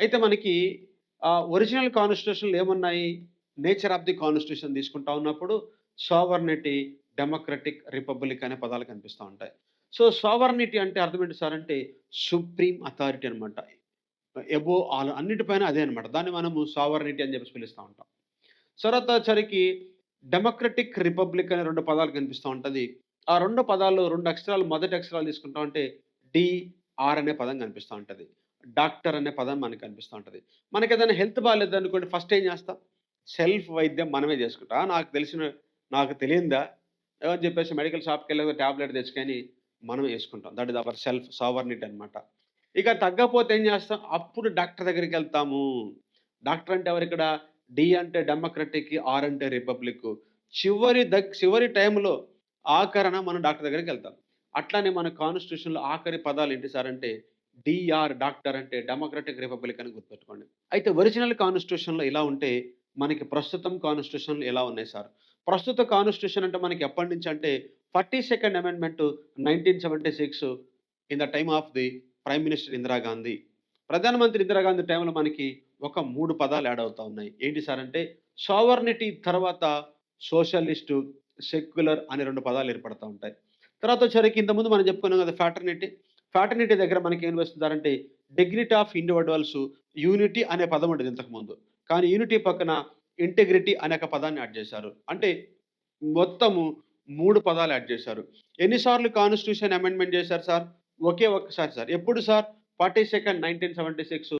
అయితే మనకి ఒరిజినల్ కాన్స్టిట్యూషన్లు ఏమున్నాయి? నేచర్ ఆఫ్ ది కాన్స్టిట్యూషన్ తీసుకుంటా ఉన్నప్పుడు సావర్నిటీ డెమోక్రటిక్ రిపబ్లిక్ అనే పదాలు కనిపిస్తూ ఉంటాయి. సో సావర్నిటీ అంటే అర్థం ఏంటి సార్ అంటే సుప్రీం అథారిటీ అనమాట ఎబో ఆల్ అన్నిటిపైన అదే అనమాట దాన్ని మనము సావర్నిటీ అని చెప్పి పిలుస్తూ ఉంటాం. తర్వాత వచ్చరికి డెమోక్రటిక్ రిపబ్లిక్ అనే రెండు పదాలు కనిపిస్తూ ఉంటుంది. ఆ రెండు పదాలు రెండు అక్షరాలు మొదటి అక్షరాలు తీసుకుంటా ఉంటే డిఆర్ అనే పదం కనిపిస్తూ ఉంటుంది. డాక్టర్ అనే పదం మనకి కనిపిస్తూ ఉంటుంది. మనకి ఏదైనా హెల్త్ బాగాలేదు అనుకోండి ఫస్ట్ ఏం చేస్తాం? సెల్ఫ్ వైద్యం మనమే చేసుకుంటా. నాకు తెలిసిన నాకు తెలియందా? అని చెప్పేసి మెడికల్ షాప్కి వెళ్ళి ట్యాబ్లెట్ తెచ్చుకొని మనం వేసుకుంటాం. That is our self sovereignty అనమాట ఇక తగ్గపోతే ఏం చేస్తాం? అప్పుడు డాక్టర్ దగ్గరికి వెళ్తాము. డాక్టర్ అంటే ఎవరు ఇక్కడ? డి అంటే డెమోక్రటిక్ ఆర్ అంటే రిపబ్లిక్. చివరి దగ్ చివరి టైంలో ఆఖరణ మనం డాక్టర్ దగ్గరికి వెళ్తాం. అట్లానే మన కాన్స్టిట్యూషన్లో ఆఖరి పదాలు ఏంటి సార్ అంటే డిఆర్ డాక్టర్ అంటే డెమోక్రటిక్ రిపబ్లిక్ అని గుర్తుపెట్టుకోండి. అయితే ఒరిజినల్ కాన్స్టిట్యూషన్లో ఇలా ఉంటే మనకి ప్రస్తుతం కాన్స్టిట్యూషన్లు ఎలా ఉన్నాయి సార్? ప్రస్తుత కాన్స్టిట్యూషన్ అంటే మనకి ఎప్పటి నుంచి అంటే forty second amendment nineteen seventy six in the time of the prime minister Indira Gandhi ప్రధానమంత్రి ఇందిరాగాంధీ టైంలో మనకి ఒక మూడు పదాలు యాడ్ అవుతా ఉన్నాయి. ఏంటి సార్ అంటే సావర్నిటీ తర్వాత సోషలిస్టు సెక్యులర్ అనే రెండు పదాలు ఏర్పడతా ఉంటాయి. తర్వాత వచ్చేసరికి ఇంతకుముందు మనం చెప్పుకున్నాం కదా ఫ్యాటర్నిటీ ఫ్రాటర్నిటీ దగ్గర మనకి ఏం వేస్తున్నారంటే డిగ్నిటీ ఆఫ్ ఇండివిజువల్స్ యూనిటీ అనే పదం ఉండేది ఇంతకుముందు. కానీ యూనిటీ పక్కన ఇంటెగ్రిటీ అనే ఒక పదాన్ని యాడ్ చేశారు. అంటే మొత్తము మూడు పదాలు యాడ్ చేశారు. ఎన్నిసార్లు కాన్స్టిట్యూషన్ అమెండ్మెంట్ చేశారు సార్? ఒకే ఒక్కసారి సార్. ఎప్పుడు sir? Forty second nineteen seventy six